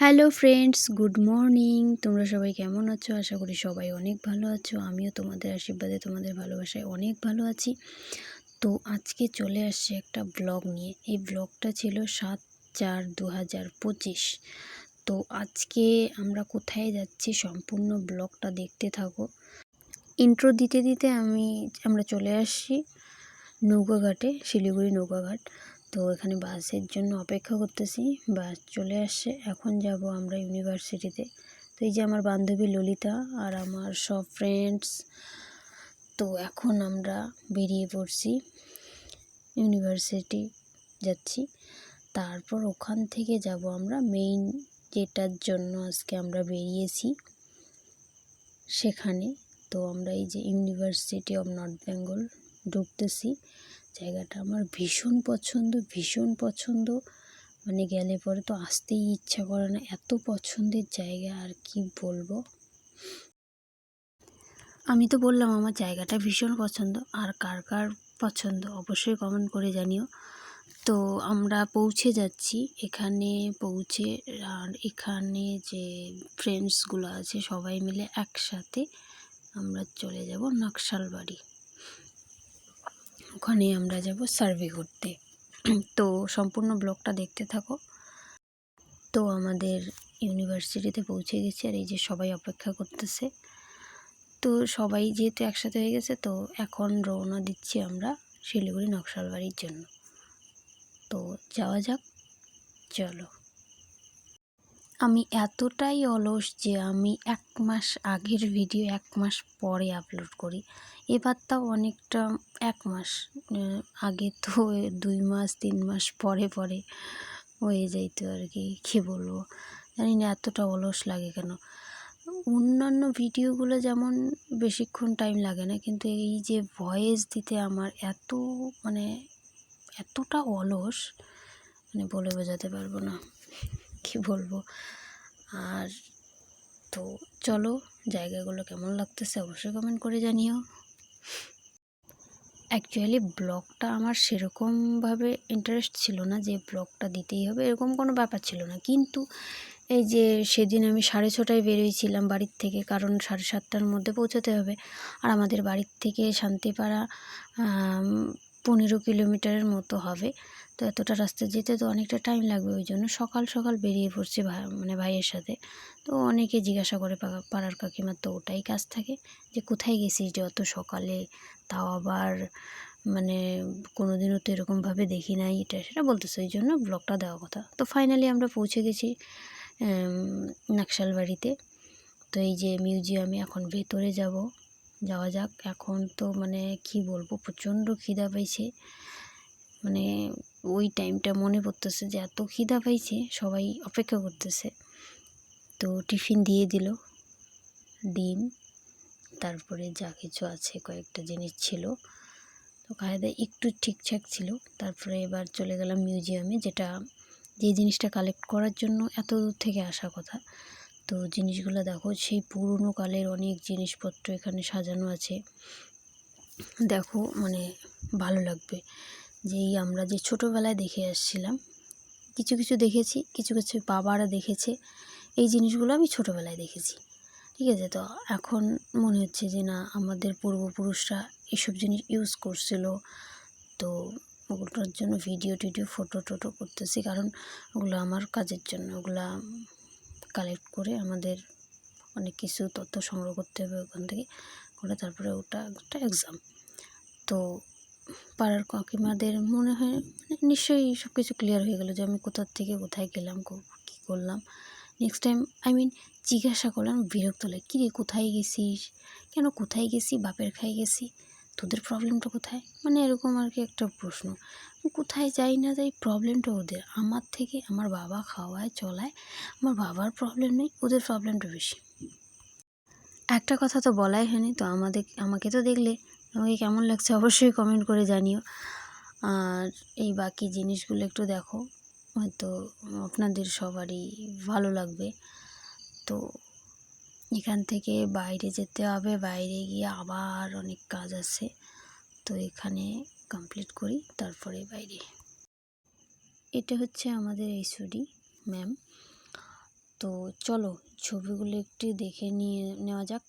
Hello friends good morning তোমরা সবাই কেমন আছো? আশা করি সবাই অনেক ভালো আছো। আমিও তোমাদের আশীর্বাদে, তোমাদের ভালোবাসায় অনেক ভালো আছি। তো আজকে চলে আসছে একটা ব্লগ নিয়ে। এই ব্লগটা ছিল সাত চার দু হাজার পঁচিশ। তো আজকে আমরা কোথায় যাচ্ছি সম্পূর্ণ ব্লগটা দেখতে থাকো। ইন্ট্রো দিতে দিতে আমি, আমরা চলে আসছি নৌকাঘাটে, শিলিগুড়ি নৌকাঘাট। তো এখানে বাসের জন্য অপেক্ষা করতেছি। বাস চলে আসছে। এখন যাব আমরা ইউনিভার্সিটিতে। তো এই যে আমার বান্ধবী ললিতা আর আমার সব ফ্রেন্ডস তো এখন আমরা বেরিয়ে পড়ছি। ইউনিভার্সিটি যাচ্ছি। তারপর ওখান থেকে যাব আমরা মেইন যেটার জন্য আজকে আমরা বেরিয়েছি সেখানে। তো আমরা এই যে ইউনিভার্সিটি অফ নর্থ বেঙ্গল ঢুকতেছি। জায়গাটা আমার ভীষণ পছন্দ ভীষণ পছন্দ। মানে গেলে পরে তো আসতেই ইচ্ছা করে না, এত পছন্দের জায়গা আর কি বলব? আমি তো বললাম আমার জায়গাটা ভীষণ পছন্দ, আর কার কার পছন্দ অবশ্যই কমেন্ট করে জানিও। তো আমরা পৌঁছে যাচ্ছি, এখানে পৌঁছে, আর এখানে যে ফ্রেন্ডসগুলো আছে সবাই মিলে একসাথে আমরা চলে যাব নকশালবাড়ি। ওখানে আমরা যাব সার্ভে করতে। তো সম্পূর্ণ ব্লগটা দেখতে থাকো। তো আমাদের ইউনিভার্সিটিতে পৌঁছে গেছি আর এই যে সবাই অপেক্ষা করতেছে। তো সবাই যেহেতু একসাথে হয়ে গেছে, তো এখন রওনা দিচ্ছি আমরা শিলিগুড়ি নকশালবাড়ির জন্য। তো যাওয়া যাক, চলো। আমি এতটাই অলস যে আমি এক মাস আগের ভিডিও এক মাস পরে আপলোড করি। এবার তাও অনেকটা এক মাস আগে তো দুই মাস, তিন মাস পরে পরে হয়ে যাইতো আর কি, কী বলব? জানি না এতটা অলস লাগে কেন? অন্যান্য ভিডিওগুলো যেমন বেশিক্ষণ টাইম লাগে না, কিন্তু এই যে ভয়েস দিতে আমার এত মানে এতটা অলস মানে বলে বোঝাতে পারব না। কি বলব? আর তো চলো, জায়গাগুলো কেমন লাগতেছে অবশ্যই কমেন্ট করে জানিও। অ্যাকচুয়ালি ব্লগটা আমার সেরকমভাবে ইন্টারেস্ট ছিল না যে ব্লগটা দিতেই হবে, এরকম কোনো ব্যাপার ছিল না। কিন্তু এই যে সেদিন আমি সাড়ে ছটায় বেরিয়েছিলাম বাড়ির থেকে, কারণ সাড়ে সাতটার মধ্যে পৌঁছাতে হবে। আর আমাদের বাড়ির থেকে শান্তিপাড়া পনেরো কিলোমিটারের মতো হবে। তো এতটা রাস্তা যেতে তো অনেকটা টাইম লাগবে ওই জন্য সকাল সকাল বেরিয়ে পড়ছি মানে ভাইয়ের সাথে। তো অনেকে জিজ্ঞাসা করে পাড়ার কাকিমার তো ওটাই কাজ থাকে যে কোথায় গেছিস যে অত সকালে? তাও আবার মানে কোনো দিনও তো এরকমভাবে দেখি নাই। এটা, সেটা বলতেছে। ওই জন্য ব্লগটা দেওয়া কথা। তো ফাইনালি আমরা পৌঁছে গেছি নাকশালবাড়িতে। তো এই যে মিউজিয়ামে এখন ভেতরে যাব, যাওয়া যাক। এখন তো মানে কি বলব, প্রচণ্ড খিদা পাইছে। মানে ওই টাইমটা মনে পড়তেছে যে এত খিদা পাইছে, সবাই অপেক্ষা করতেছে। তো টিফিন দিয়ে দিল, ডিম, তারপরে যা কিছু আছে, কয়েকটা জিনিস ছিল। তো খাওয়া একটু ঠিকঠাক ছিল, তারপরে এবার চলে গেলাম মিউজিয়ামে যেটা যে জিনিসটা কালেক্ট করার জন্য এত দূর থেকে আসা কথা। তো জিনিসগুলো দেখো, সেই পুরনো কালের অনেক জিনিসপত্র এখানে সাজানো আছে। দেখো মানে ভালো লাগবে। যেই আমরা যে ছোটোবেলায় দেখে আসছিলাম, কিছু কিছু দেখেছি, কিছু কিছু বাবারা দেখেছে, এই জিনিসগুলো আমি ছোটোবেলায় দেখেছি। ঠিক আছে, তো এখন মনে হচ্ছে যে না, আমাদের পূর্বপুরুষরা এসব জিনিস ইউজ করছিল। তো ওগুলোর জন্য ভিডিও টিডিও ফটো টোটো করতেছি, কারণ ওগুলো আমার কাজের জন্য, ওগুলো কালেক্ট করে আমাদের অনেক কিছু তথ্য সংগ্রহ করতে হবে ওখান থেকে, করে তারপরে ওটা একটা এক্সাম তো পাড়ার কাকিমাদের মনে হয় মানে নিশ্চয়ই সব কিছু ক্লিয়ার হয়ে গেলো যে আমি কোথার থেকে কোথায় গেলাম, কী করলাম। নেক্সট টাইম আই মিন জিজ্ঞাসা করলাম, বিরক্ত লাগে কী রে কোথায় গেছিস? কেন কোথায় গেছি? বাপের খাই গেছি? তোদের প্রবলেমটা কোথায়? মানে এরকম আর কি একটা প্রশ্ন। কোথায় যাই না যাই প্রবলেমটা ওদের। আমার থেকে আমার বাবা খাওয়ায়, চলায়, আমার বাবার প্রবলেম নেই, ওদের প্রবলেমটা বেশি। একটা কথা তো বলাই হয়নি, তো আমাদের, আমাকে তো দেখলে আমাকে কেমন লাগছে অবশ্যই কমেন্ট করে জানিও। আর এই বাকি জিনিসগুলো একটু দেখো, হয়তো আপনাদের সবারই ভালো লাগবে। তো এখান থেকে বাইরে যেতে হবে, বাইরে গিয়ে আবার অনেক কাজ আছে। তো এখানে কমপ্লিট করি, তারপরে বাইরে। এটা হচ্ছে আমাদের এইচওডি ম্যাম তো চলো ছবিগুলো একটু দেখে নিয়ে, নেওয়া যাক।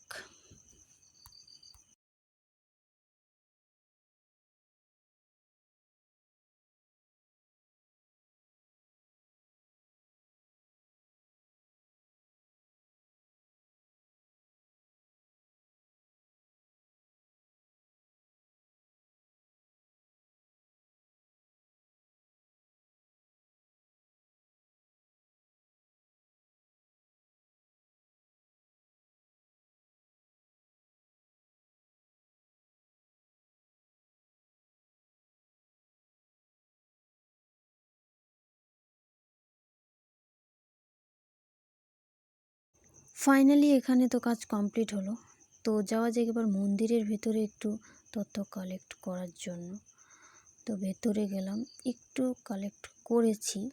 ফাইনালি এখানে তো কাজ কমপ্লিট হলো। তো যাওয়া যাক এবার মন্দিরের ভেতরে একটু তথ্য কালেক্ট করার জন্য। তো ভেতরে গেলাম, একটু কালেক্ট করেছি।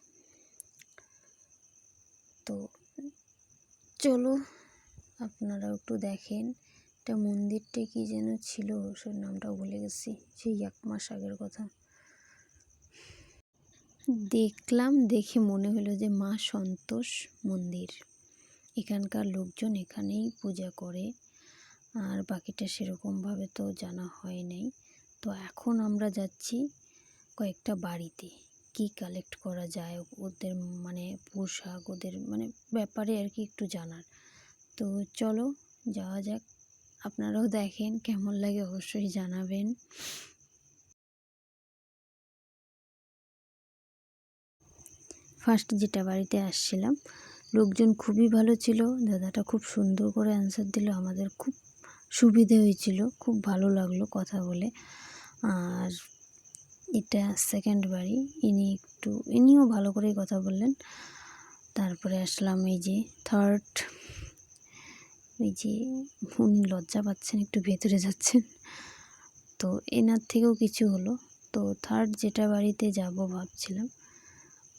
তো চলো, আপনারাও একটু দেখেন, এটা মন্দিরটা কি যেন ছিল, সে নামটাও ভুলে গেছি, সেই এক মাস আগের কথা। দেখলাম, দেখে মনে হলো যে মা সন্তোষ মন্দির। এখানকার লোকজন এখানেই পূজা করে। আর বাকিটা সেরকমভাবে তো জানা হয় নাই। তো এখন আমরা যাচ্ছি কয়েকটা বাড়িতে। কি কালেক্ট করা যায়, ওদের মানে পোশাক, ওদের মানে ব্যাপারে আর কি একটু জানার। তো চলো, যাওয়া যাক। আপনারাও দেখেন, কেমন লাগে অবশ্যই জানাবেন। ফার্স্ট যেটা বাড়িতে আসছিলাম লোকজন খুবই ভালো ছিল। দাদাটা খুব সুন্দর করে অ্যান্সার দিল। আমাদের খুব সুবিধে হয়েছিল। খুব ভালো লাগল কথা বলে। আর এটা সেকেন্ড বাড়ি। ইনি একটু, ইনিও ভালো করেই কথা বললেন। তারপরে আসলাম এই যে থার্ড এই যে উনি লজ্জা পাচ্ছেন, একটু ভেতরে যাচ্ছেন। তো এনার থেকেও কিছু হলো। তো থার্ড যেটা বাড়িতে যাব ভাবছিলাম,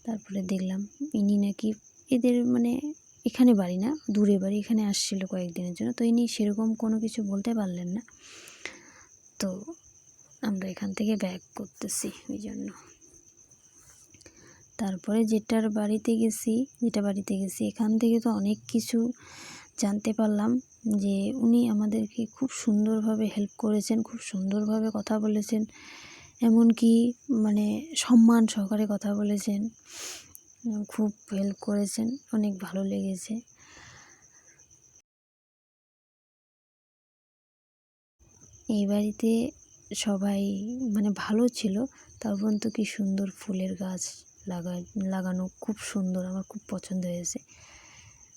তারপরে দেখলাম ইনি নাকি এদের মানে এখানে বাড়ি না, দূরে বাড়ি, এখানে আসছিল কয়েকদিনের জন্য। তো ইনি সেরকম কোনো কিছু বলতে পারলেন না। তো আমরা এখান থেকে ব্যাক করতেছি ওই জন্য তারপরে যেটার বাড়িতে গেছি, যেটা বাড়িতে গেছি, এখান থেকে তো অনেক কিছু জানতে পারলাম যে উনি আমাদেরকে খুব সুন্দরভাবে হেল্প করেছেন, খুব সুন্দরভাবে কথা বলেছেন। এমনকি মানে সম্মান সহকারে কথা বলেছেন। খুব হেল্প করেছেন, অনেক ভালো লেগেছে। এই বাড়িতে সবাই মানে ভালো ছিল, তার পর্যন্ত কি সুন্দর ফুলের গাছ লাগা, লাগানো খুব সুন্দর, আমার খুব পছন্দ হয়েছে।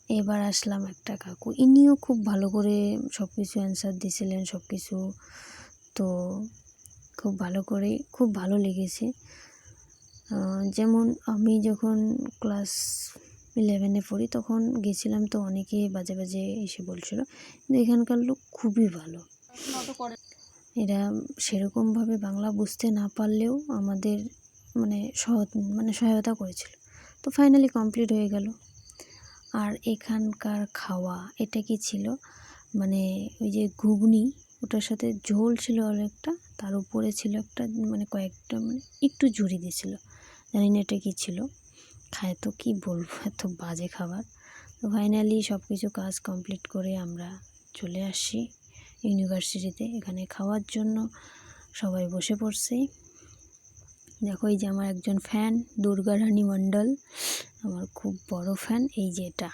এবার আসলাম একটা কাকু, ইনিও খুব ভালো করে সব কিছু অ্যান্সার দিয়েছিলেন সব কিছু তো খুব ভালো করে, খুব ভালো লেগেছে। যেমন আমি যখন ক্লাস ইলেভেনে পড়ি, তখন গেছিলাম তো অনেকে বাজে বাজে এসে বলছিল, কিন্তু এখানকার লোক খুবই ভালো। এরা সেরকমভাবে বাংলা বুঝতে না পারলেও আমাদের মানে সহ মানে সহায়তা করেছিল। তো ফাইনালি কমপ্লিট হয়ে গেল। আর এখানকার খাওয়া, এটা কি ছিল? মানে ওই যে ঘুগনি, ওটার সাথে ঝোল ছিল অনেকটা, তার উপরে ছিল একটা মানে কয়েকটা মানে একটু ঝুড়ি দিয়েছিল। জানি না এটা কী ছিল। খায় তো কী বলব? এত বাজে খাবার। তো ফাইনালি সব কিছু কাজ কমপ্লিট করে আমরা চলে আসি ইউনিভার্সিটিতে এখানে খাওয়ার জন্য সবাই বসে পড়ছে। দেখো এই যে আমার একজন ফ্যান দুর্গা রানী মণ্ডল। আমার খুব বড় ফ্যান এই যে এটা।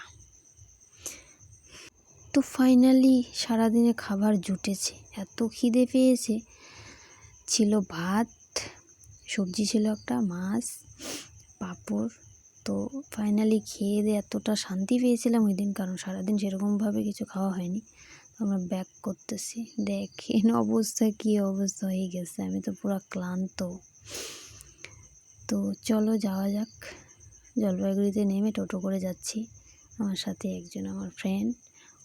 তো ফাইনালি সারাদিনে খাবার জুটেছে। এত খিদে পেয়েছে। ছিল ভাত সবজি ছিল একটা, মাছ, পাঁপড়। তো ফাইনালি খেয়ে দিয়ে এতটা শান্তি পেয়েছিলাম ওই দিন, কারণ সারাদিন সেরকমভাবে কিছু খাওয়া হয়নি। আমরা ব্যাক করতেছি। দেখেন অবস্থা, কী অবস্থা হয়ে গেছে। আমি তো পুরো ক্লান্ত। তো চলো যাওয়া যাক। জলপাইগুড়িতে নেমে টোটো করে যাচ্ছি। আমার সাথে একজন আমার ফ্রেন্ড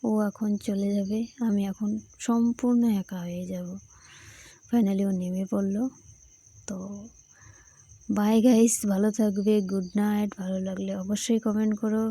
ও এখন চলে যাবে। আমি এখন সম্পূর্ণ একা হয়ে যাব। ফাইনালি ও নেমে পড়ল। তো বাই গাইস ভালো থাকবে গুড নাইট ভালো লাগলে অবশ্যই কমেন্ট করো।